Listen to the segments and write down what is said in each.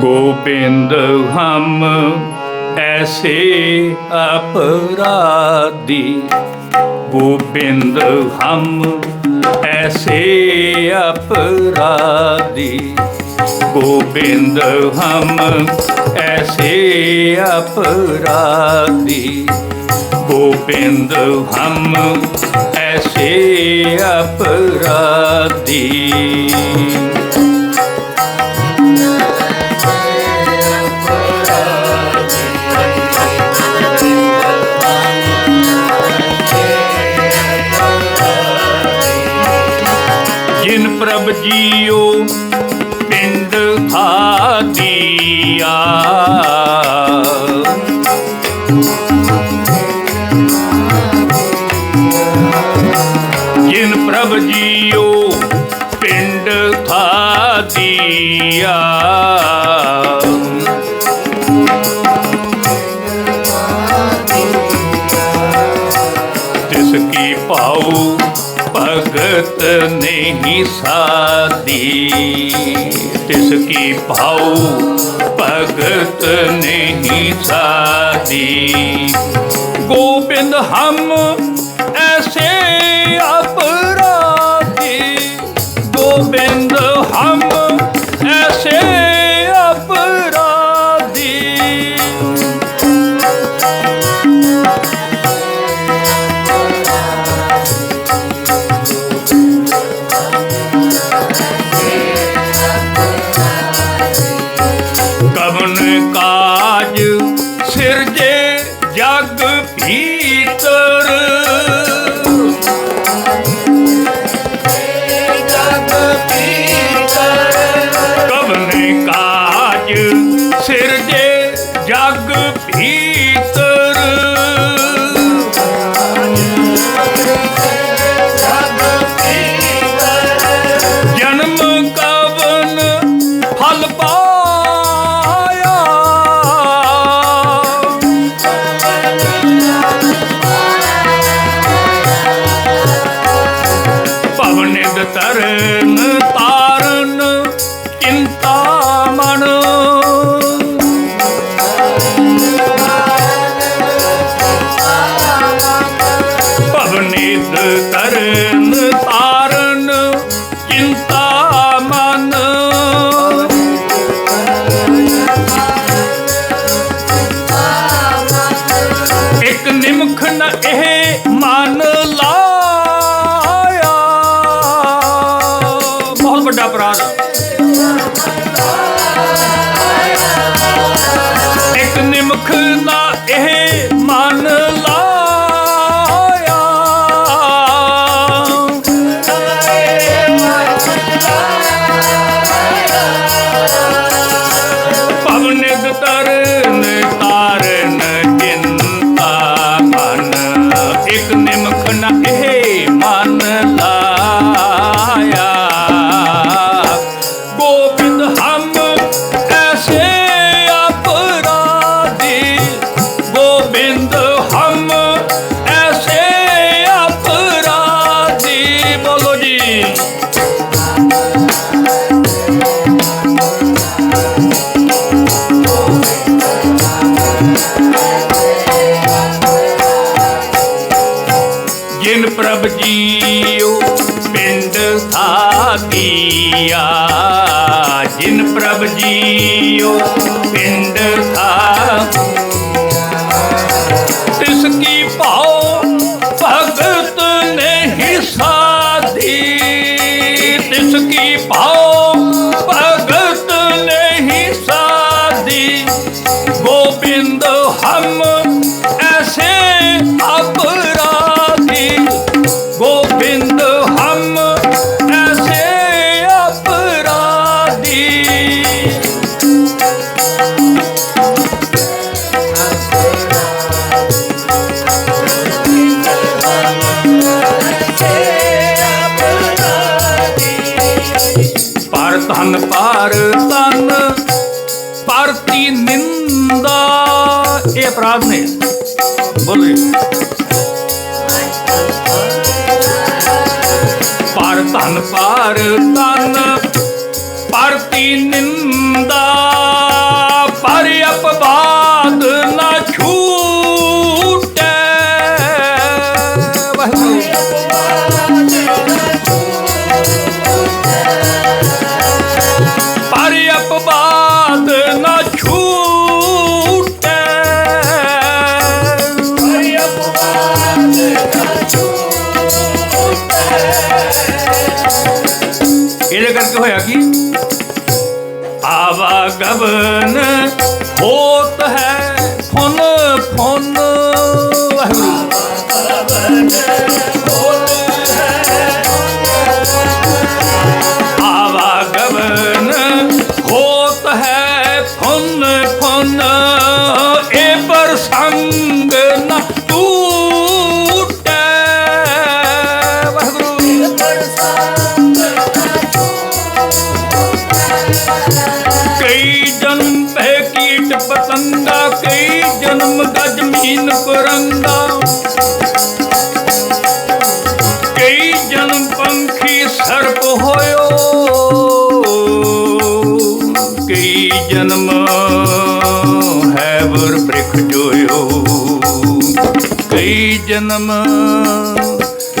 ਗੋਬਿੰਦ ਹਮ ਐਸੇ ਅਪਰਾਧੀ। ਗੋਬਿੰਦ ਹਮ ਐਸੇ ਅਪਰਾਧੀ। ਗੋਬਿੰਦ ਹਮ ਐਸੇ ਅਪਰਾਧੀ। ਗੋਬਿੰਦ ਹਮ ਐਸੇ ਅਪਰਾਧੀ। ਜਿਨ ਪ੍ਰਭ ਜੀਓ, ਪਿੰਡ ਖਾਦੀਆ। ਤਿਸ ਕੀ ਪਾਉ ਭਗਤ ਨਹੀਂ ਸਾਦੀ ਤਿਸ ਕੀ ਪਾਉ ਭਗਤ ਨਹੀਂ ਸਾਦੀ ਗੋਬਿੰਦ ਹਮ ਐਸੇ ਅਪਰਾਧੀ ਗੋਬਿੰਦ ਹਮ ਐਸੇ ਅਪਰਾਧੀ ਕਵਨ ਕਾਜ ਸਿਰਜੇ ਜਗ ਭੀਤਰ ਜਿਨ ਪ੍ਰਭ ਜੀਓ ਪਿੰਡ ਸਾਧੀਆ ਜਿਨ ਪ੍ਰਭ ਜੀਓ ਧਨ ਪਰ ਤਨ ਪਰਤੀ ਨਿੰਦਾ। ਇਹ ਅਪਰਾਧ ਨੇ। ਬੋਲੇ। ਪਰ ਧਨ ਪਰ ਤਨ ਪਰਤੀ ਨਿੰਦਾ। ਆਵਾਗਮਨ ਹੋਤ ਹੈ ਫੁਨ ਫੁਨ। ਵਾਹਿਗੁਰੂ ਆਵਾਗਮਨ ਗਜ ਮੀਨ ਕੁਰੰਗਾ ਕਈ ਜਨਮ ਪੰਖੀ ਸਰਪ ਹੋਇਓ। ਕਈ ਜਨਮ ਹੈ ਵਰ ਬ੍ਰਿਖ ਜੋਇਓ। ਕਈ ਜਨਮ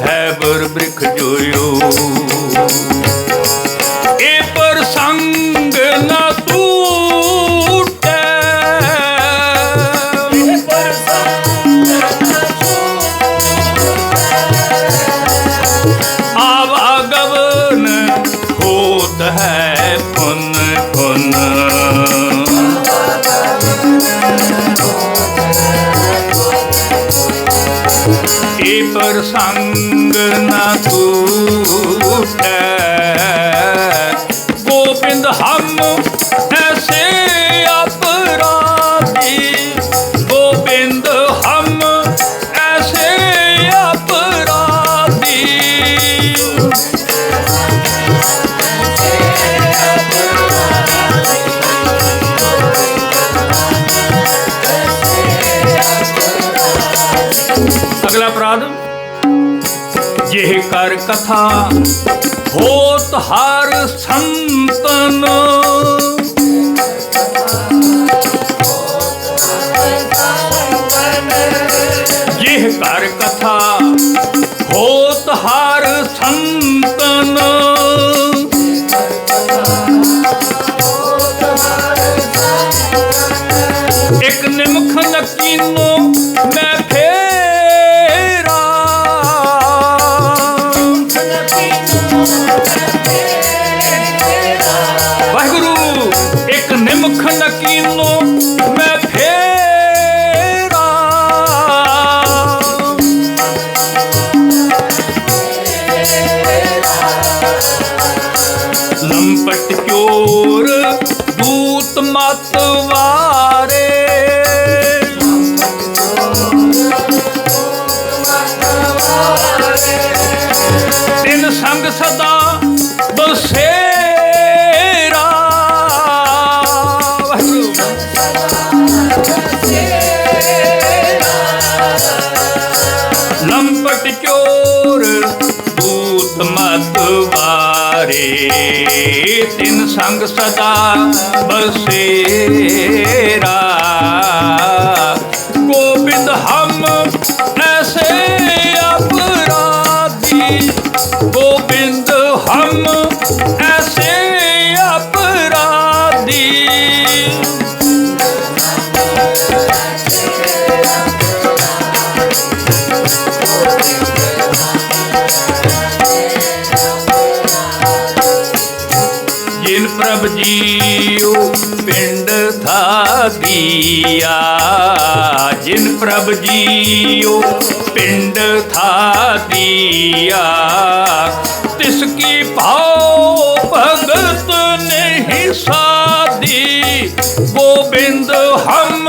ਹੈ ਵਰ ਬ੍ਰਿਖ ਜੋਇਓ। ਇਹ ਪ੍ਰਸੰਗ ਨਾ ਟੂਟੈ ਗੋਬਿੰਦ ਹਮ ਐਸੇ ਅਪਰਾਧੀ। ਗੋਬਿੰਦ ਹਮ ਐਸੇ ਅਪਰਾਧੀ। ਅਗਲਾ ਅਪਰਾਧ ਜਿਹ ਕਰ ਕਥਾ, ਹੋਤ ਹਰ ਸੰਤਨ। ਜਿਹ ਕਰ ਕਥਾ, ਹੋਤ ਹਰ ਸੰਤਨ। ਇੱਕ ਨਿਮਖ ਨਕੀਨੋ, ਮੈਂ ਮਤ ਵਾਰੇ। ਤਿਨ ਸੰਗ ਸਦਾ ਬਸੇਰਾ ਤਿਨ ਸੰਗ ਸਦਾ ਬਸੇਰਾ ਜਿਨ ਪ੍ਰਭ ਜੀਉ, ਪਿੰਡ ਥਾਦੀਆ ਜਿਨ ਪ੍ਰਭ ਜੀਉ, ਪਿੰਡ ਥਾਦੀਆ ਤਿਸ ਕੀ ਭਾਉ ਭਗਤ ਨਹੀਂ ਸਾਦੀ, ਗੋਬਿੰਦ ਹਮ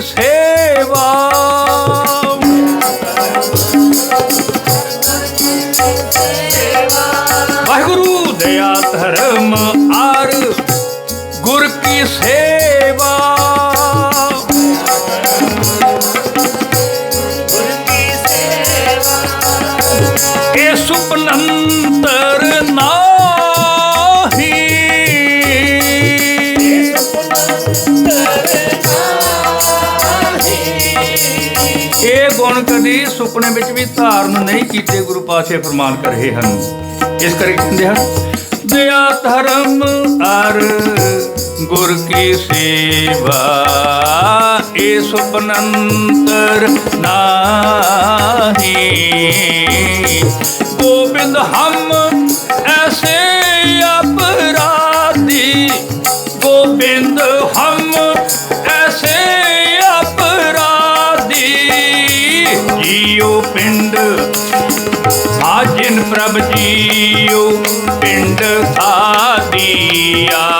ਗੁਰ ਕਦੀ ਸੁਪਨੇ ਵਿੱਚ ਵੀ ਧਾਰਨ ਨਹੀਂ ਕੀਤੇ ਗੁਰੂ ਪਾਸ਼ੇ ਫਰਮਾਨ ਕਰ ਰਹੇ ਹਨ। ਇਸ ਕਰਕੇ ਕਹਿੰਦੇ ਹਨ, ਦਇਆ ਧਰਮ ਅਰ ਗੁਰ ਕੀ ਸੇਵਾ ਇਹ ਸੁਪਨੰਤਰ ਨਾਹੀ। ਗੋਬਿੰਦ ਹਮ ਐਸੇ ਅਪਰਾਧੀ, ਗੋਬਿੰਦ ਹਮ ਪ੍ਰਭ ਜੀਉ ਪਿੰਡ ਆਦੀਆ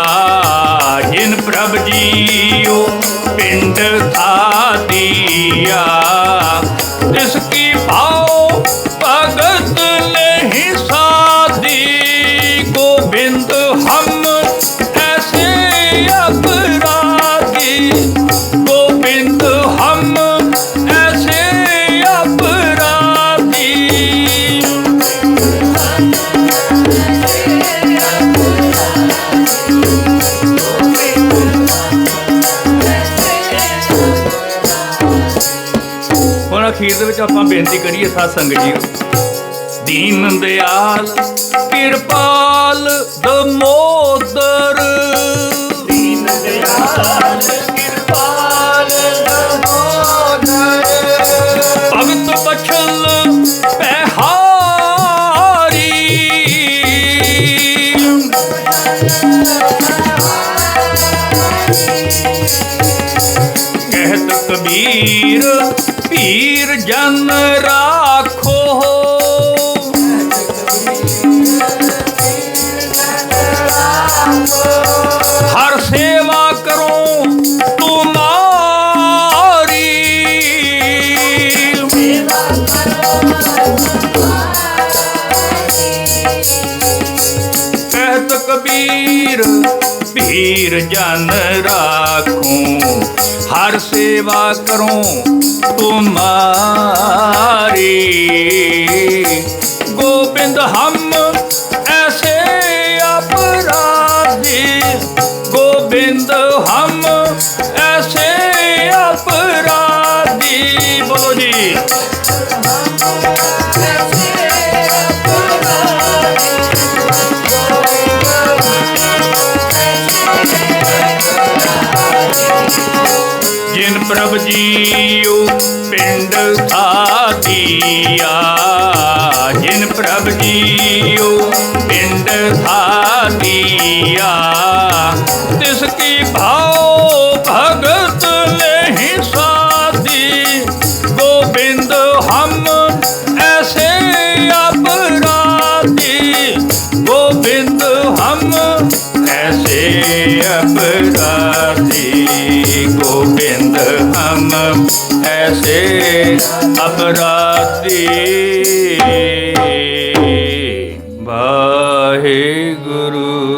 ਆਪਾਂ ਬੇਨਤੀ ਕਰੀਏ ਸਾਧ ਸੰਗਤ ਜੀ ਦੀਨ ਦਿਆਲ ਕਿਰਪਾਲ ਦਮੋਦਰ ਦੀਨ ਦਿਆਲ ਕਿਰਪਾਲ ਦਮੋਦਰ ਭਗਤ ਕਹਿਤ ਕਬੀਰ ਜਨ ਰਾਖੋ। ਹਰ ਸੇਵਾ ਕਰੋ ਤੁਮਾਰੀ ਕਹਿਤ ਕਬੀਰ ਭੀਰ ਜਨ ਰਾਖੋ। ਹਰ ਸੇਵਾ ਕਰੋ ਤੁਮਾਰੀ ਗੋਬਿੰਦ ਹਮ ਐਸੇ ਅਪਰਾਧੀ। ਗੋਬਿੰਦ ਹਮ ਐਸੇ ਅਪਰਾਧੀ। ਬੋਲੋ ਜੀ। ਜਿਨ ਪ੍ਰਭ ਜੀਉ ਪਿੰਡ ਆਦੀਆ ਜਿਨ ਪ੍ਰਭ ਜੀਉ ਪਿੰਡ ਆਦੀਆ ਤਿਸ ਕੀ ਭਾ ਅਪਰਾਧੀ